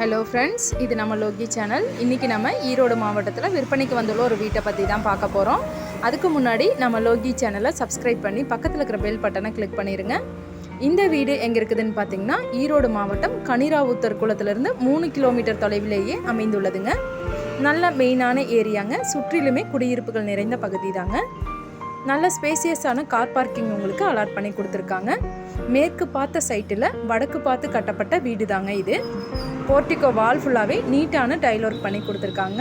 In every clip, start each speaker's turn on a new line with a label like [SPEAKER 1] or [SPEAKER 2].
[SPEAKER 1] Hello friends இது நம்ம Loki channel இன்றைக்கி நம்ம ஈரோடு மாவட்டத்தில் விற்பனைக்கு வந்துள்ள ஒரு வீட்டை பற்றி தான் பார்க்க போகிறோம் அதுக்கு முன்னாடி நம்ம லோகி சேனலை சப்ஸ்கிரைப் பண்ணி பக்கத்தில் இருக்கிற பெல் பட்டனை கிளிக் பண்ணிடுங்க இந்த வீடு எங்கே இருக்குதுன்னு பார்த்தீங்கன்னா ஈரோடு மாவட்டம் கனிராவுத்தர் குளத்திலிருந்து மூணு கிலோமீட்டர் தொலைவிலேயே அமைந்துள்ளதுங்க. நல்ல மெயினான ஏரியாங்க சுற்றிலுமே குடியிருப்புகள் நிறைந்த பகுதி தாங்க நல்ல ஸ்பேசியஸான கார் பார்க்கிங் உங்களுக்கு அலாட் பண்ணி கொடுத்துருக்காங்க. மேற்கு பார்த்த சைட்டில் வடக்கு பார்த்து கட்டப்பட்ட வீடு தாங்க இது போர்ட்டிகோ வால் ஃபுல்லாகவே நீட்டான டைல் ஒர்க் பண்ணி கொடுத்துருக்காங்க.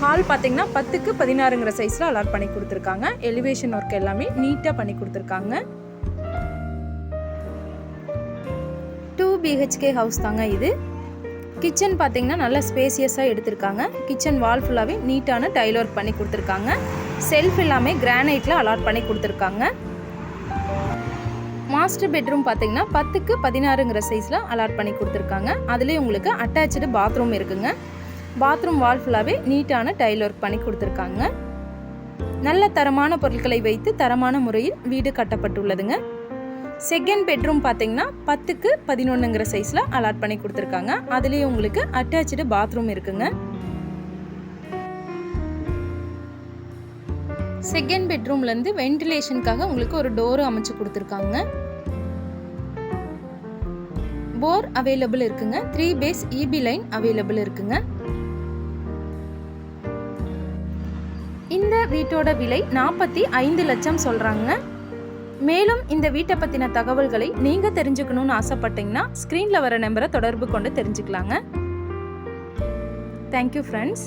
[SPEAKER 1] ஹால் பார்த்தீங்கன்னா பத்துக்கு பதினாறுங்கிற சைஸில் அலாட் பண்ணி கொடுத்துருக்காங்க. எலிவேஷன் ஒர்க் எல்லாமே நீட்டாக பண்ணி கொடுத்துருக்காங்க. டூ பிஹெச்கே ஹவுஸ் தாங்க இது. கிச்சன் பார்த்தீங்கன்னா நல்ல ஸ்பேசியஸாக எடுத்திருக்காங்க. கிச்சன் வால் ஃபுல்லாகவே நீட்டான டைல் ஒர்க் பண்ணி கொடுத்துருக்காங்க. செல்ஃப் எல்லாமே கிரானைட்டில் அலாட் பண்ணி கொடுத்துருக்காங்க. மாஸ்டர் பெட்ரூம் பார்த்தீங்கன்னா பத்துக்கு பதினாறுங்கிற சைஸில் அலாட் பண்ணி கொடுத்துருக்காங்க. அதுலேயும் உங்களுக்கு அட்டாச்சு பாத்ரூம் இருக்குங்க. பாத்ரூம் வால் ஃபுல்லாகவே நீட்டான டைல் ஒர்க் பண்ணி கொடுத்துருக்காங்க. நல்ல தரமான பொருட்களை வைத்து தரமான முறையில் வீடு கட்டப்பட்டுள்ளதுங்க. செகண்ட் பெட்ரூம் பார்த்தீங்கன்னா பத்துக்கு பதினொன்றுங்கிற சைஸில் அலாட் பண்ணி கொடுத்துருக்காங்க. அதுலேயே உங்களுக்கு அட்டாச்சு பாத்ரூம் இருக்குங்க. செகண்ட் பெட்ரூம்லேருந்து வென்டிலேஷனுக்காக உங்களுக்கு ஒரு டோரு அமைச்சு கொடுத்துருக்காங்க. போர் அவைலபிள் இருக்குங்க. Three phase EB line available இருக்குங்க. இந்த வீட்டோட விலை நாற்பத்தி ஐந்து லட்சம் சொல்கிறாங்க மேலும் இந்த வீட்டை பற்றின தகவல்களை நீங்கள் தெரிஞ்சுக்கணும்னு ஆசைப்பட்டீங்கன்னா ஸ்க்ரீனில் வர நம்பரை தொடர்பு கொண்டு தெரிஞ்சுக்கலாங்க. Thank you friends